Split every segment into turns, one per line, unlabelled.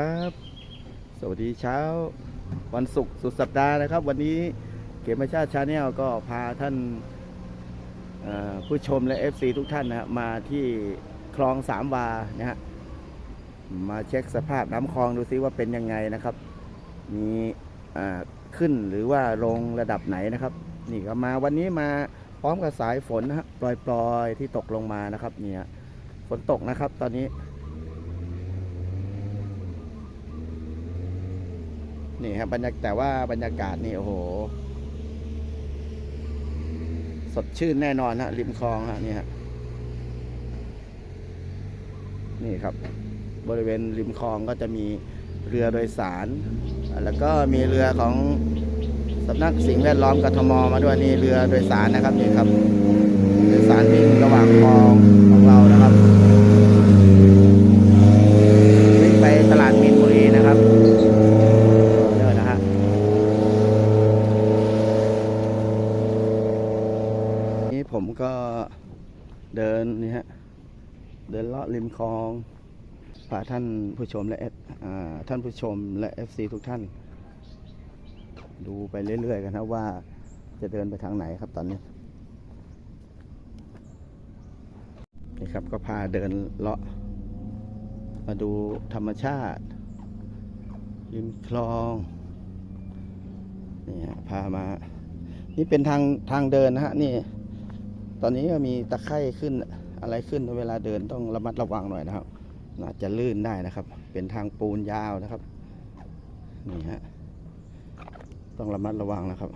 ครับสวัสดีเช้าวันศุกร์สุดสัปดาห์นะครับ วันนี้เกมชาติชาแนลก็พาท่านผู้ชมและ FC ทุกท่านนะมาที่คลองสามวานะฮะมาเช็คสภาพน้ำคลองดูซิว่าเป็นยังไงนะครับ มีขึ้นหรือว่าลงระดับไหนนะครับ นี่ก็มาวันนี้มาพร้อมกับสายฝนนะฮะปล่อยๆที่ตกลงมานะครับเนี่ยฝนตกนะครับตอนนี้ นี่ครับบรรยากาศแต่ว่าบรรยากาศนี่โอ้โห สดชื่นแน่นอนฮะริมคลองฮะนี่ฮะนี่ครับ บริเวณริมคลองก็จะมีเรือโดยสาร แล้วก็มีเรือของสำนักสิ่งแวดล้อมกทมมาด้วยนี่เรือโดยสารนะครับนี่ครับโดยสารวิ่งระหว่างคลองของเรานะครับวิ่งไปตลาดมีนบุรีนะครับ เดินนะฮะนี่ผมก็เดินนี่ฮะ เดินเลาะ ริมคลองพาท่านผู้ชมและท่านผู้ชมและ FC ทุกท่าน ดูไปเรื่อยๆ กันนะว่าจะเดินไปทางไหนครับตอนนี้นี่ครับก็พาเดินเลาะ มาดูธรรมชาติ ริมคลองนี่ฮะพามา นี่เป็นทางทางเดินนะฮะนี่ ตอนนี้ก็มีตะไคร่ขึ้น อะไรขึ้นเวลาเดินต้องระมัดระวังหน่อยนะครับอาจจะลื่นได้นะครับ เป็นทางปูนยาวนะครับนี่ฮะต้องระมัดระวังนะครับ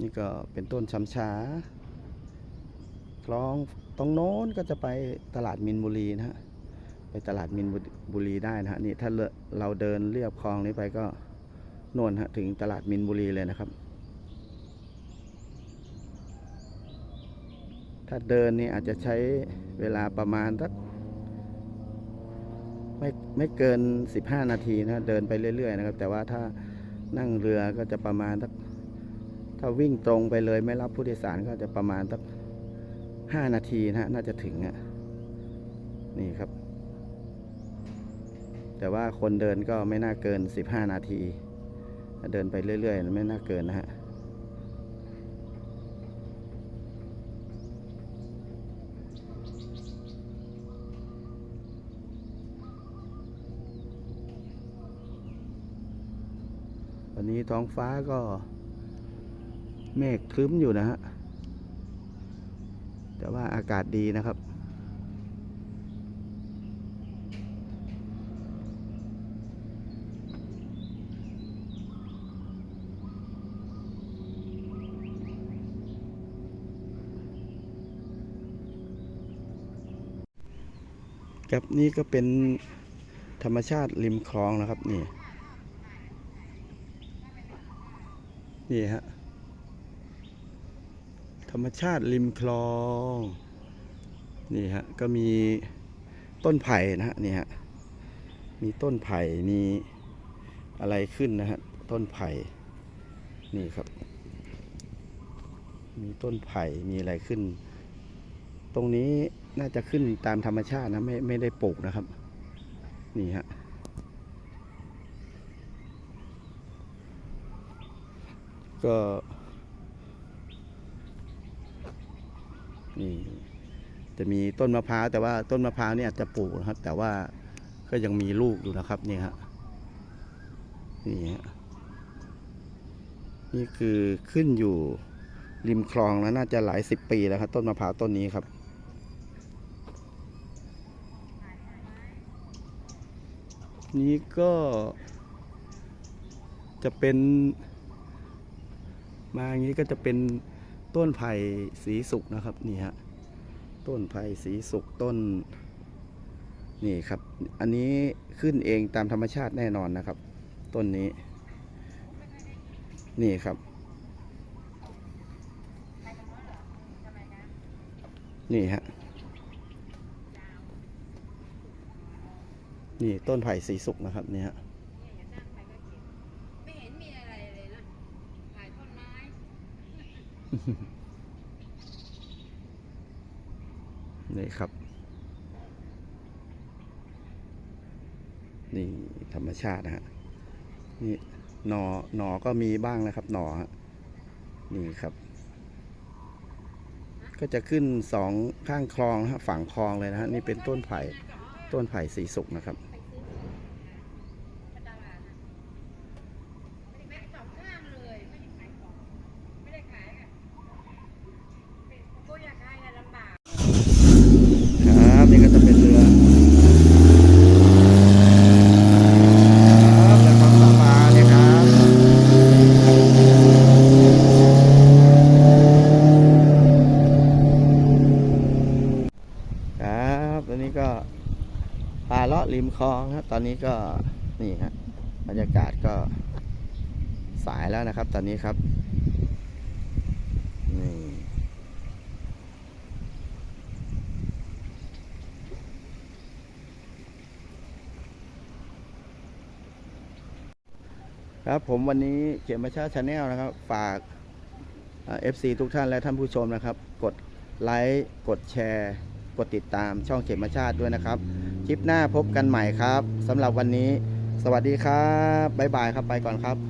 นี่ก็เป็นต้นช้ำช้า คลองตรงโน้นก็จะไปตลาดมินบุรีนะฮะไปตลาดมินบุรีได้นะฮะนี่ถ้าเราเดินเรียบคลองนี้ไปก็โน่นฮะถึงตลาดมินบุรีเลยนะครับ ถ้าเดินนี่อาจจะใช้เวลาประมาณสักไม่ไม่เกิน 15 นาทีนะเดินไปเรื่อยๆนะครับ แต่ว่าถ้านั่งเรือก็จะประมาณสักถ้าวิ่งตรงไปเลยไม่รับผู้โดยสารก็จะประมาณสัก ห้านาทีนะฮะน่าจะถึงอะนี่ครับ แต่ว่าคนเดินก็ไม่น่าเกินสิบห้านาที เดินไปเรื่อยๆ ไม่น่าเกินนะฮะวันนี้ท้องฟ้าก็เมฆครึ้มอยู่นะฮะ แต่ว่าอากาศดีนะครับ ครับนี่ก็เป็นธรรมชาติริมคลองนะครับนี่ นี่ฮะ ธรรมชาติริมคลอง นี่ฮะ ก็มีต้นไผ่นะฮะนี่ฮะ มีต้นไผ่มีอะไรขึ้นนะฮะ ต้นไผ่นี่ครับ มีต้นไผ่มีอะไรขึ้น ตรงนี้น่าจะขึ้นตามธรรมชาตินะไม่ไม่ได้ปลูกนะครับ นี่ฮะก็ นี่จะมีต้นมะพร้าวแต่ว่าต้นมะพร้าวเนี่ยจจะปลูกนะครับ แต่ว่าก็ยังมีลูกอยู่นะครับนี่ฮะนี่ฮะนี่คือขึ้นอยู่ริมคลองแล้วน่าจะหลายสิบปีแล้วครับ ต้นมะพร้าวต้นนี้ครับ นี่ก็จะเป็น มาอย่างนี้ก็จะเป็น ต้นไผ่สีสุกนะครับนี่ฮะต้นไผ่สีสุกต้นนี่ครับ อันนี้ขึ้นเองตามธรรมชาติแน่นอนนะครับ ต้นนี้ นี่ครับ นี่ฮะนี่ต้นไผ่สีสุกนะครับนี่ฮะ
เนี่ยอย่านั่งไปก็เก็บไม่เห็นมีอะไรเลยนะถ่ายต้นไม้
นี่ครับ นี่ธรรมชาตินะฮะ นี่หนอหนอก็มีบ้างนะครับ หนอฮะ นี่ครับ ก็จะขึ้นสองข้างคลองนะฮะฝั่งคลองเลยนะฮะ นี่เป็นต้นไผ่ ต้นไผ่สีสุกนะครับ
ไปซื้อของนะตลาดนะไม่ได้แม้สองข้างเลยไม่ได้ขายของไม่ได้ขายอะเป็นโบอยากขายอะลำบาก
ครับนี่ก็จะเป็นเรือครับเรือของสาปาเนี่ยครับครับตอนนี้ก็ปลาเลาะ ริมคลองครับ ตอนนี้ก็นี่ฮะบรรยากาศก็สายแล้วนะครับ ตอนนี้ครับนี่ครับผมวันนี้เขียนมาชาชาแนลนะครับ ฝากเอฟซีทุกท่านและท่านผู้ชมนะครับ กดไลค์กดแชร์ กดติดตามช่องเขียนมาชาติด้วยนะครับ คลิปหน้าพบกันใหม่ครับสำหรับวันนี้ สวัสดีครับบ๊ายบายครับไปก่อนครับ